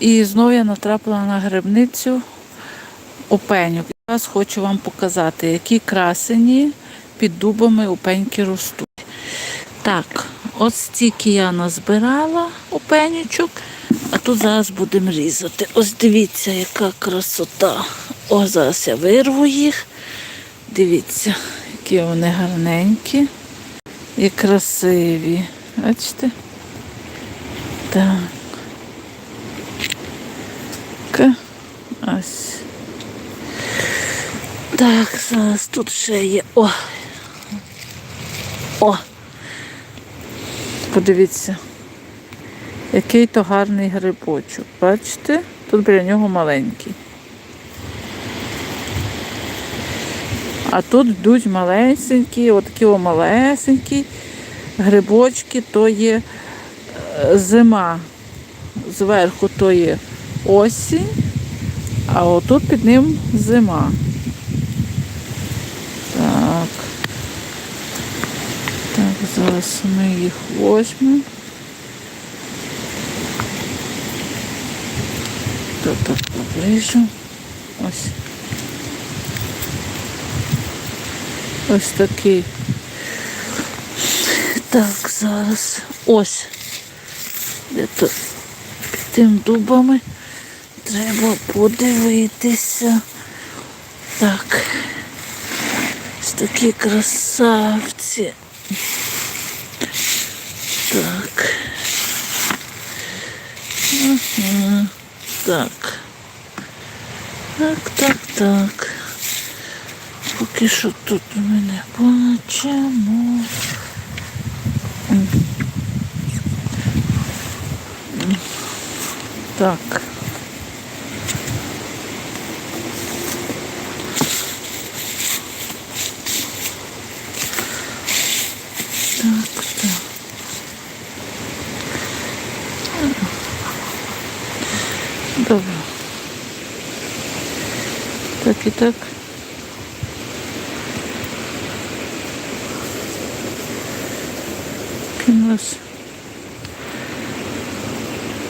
І знову я натрапила на грибницю опеньок. Зараз хочу вам показати, які красені під дубами опеньки ростуть. Так, от стільки я назбирала опенючок, а тут зараз будемо різати. Ось дивіться, яка красота. О, зараз я вирву їх. Дивіться, які вони гарненькі і красиві. Бачите? Так. Ось. Так, зараз тут ще є. О. О. Подивіться. Який то гарний грибочок. Бачите? Тут біля нього маленький. А тут йдуть малесенькі, отакі о малесенькі грибочки, то є е, зима. Зверху то є осінь, а отут під ним зима. Так. Так, зараз ми їх возьмемо. Тут так поближу. Ось. Ось такий. Так, зараз. Ось. Де то під тим дубами треба подивитися. Так. Ось такі красавці. Так. Так. Так, так, так. Поки що тут ми не бачимо. М. М. Так. Так, Добре. Так і так. У